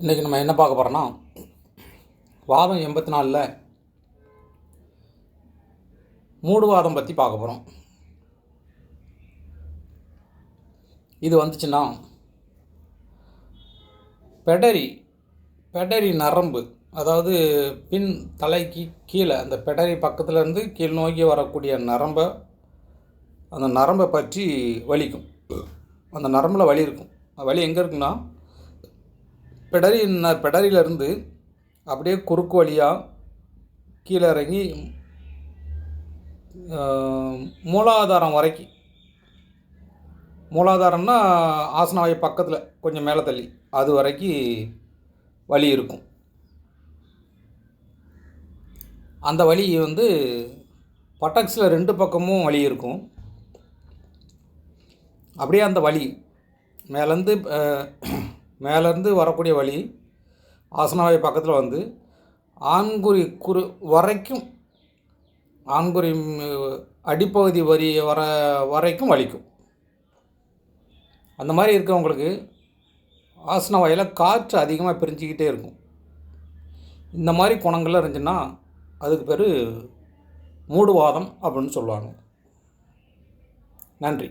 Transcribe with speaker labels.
Speaker 1: இன்றைக்கி நம்ம என்ன பார்க்க போகிறோன்னா வாதம் எண்பத்தி நாலில் மூடு வாதம் பற்றி பார்க்க போகிறோம் இது வந்துச்சுன்னா பெடரி பெடரி நரம்பு அதாவது பின் தலைக்கு கீழே அந்த பெடரி பக்கத்துலேருந்து கீழ் நோக்கி வரக்கூடிய நரம்பை அந்த நரம்பை பற்றி வலிக்கும். அந்த நரம்பில் வலி இருக்கும். வலி எங்கே இருக்குன்னா பிடரி பிடரியிலேருந்து பெடரியிலேருந்து அப்படியே குறுக்கு வழியாக கீழே இறங்கி மூலாதாரம் வரைக்கும் மூலாதாரம்னா ஆசனவாய் பக்கத்தில் கொஞ்சம் மேலே தள்ளி. அது வரைக்கும் வழி இருக்கும். அந்த வழி வந்து பட்டக்ஸில் ரெண்டு பக்கமும் வழி இருக்கும். அப்படியே அந்த வழி மேலேருந்து மேலேருந்து வரக்கூடிய வழி ஆசனவாய் பக்கத்தில் வந்து ஆண்குறி குறு வரைக்கும் ஆண்குறி அடிப்பகுதி வரி வர வரைக்கும் வலிக்கும். அந்த மாதிரி இருக்கிறவங்களுக்கு ஆசன வாயில் காற்று அதிகமாக பிரிஞ்சுக்கிட்டே இருக்கும். இந்த மாதிரி குணங்கள்லாம் இருந்துச்சுன்னா அதுக்கு பேர் மூடுவாதம் அப்படின்னு சொல்லுவாங்க. நன்றி.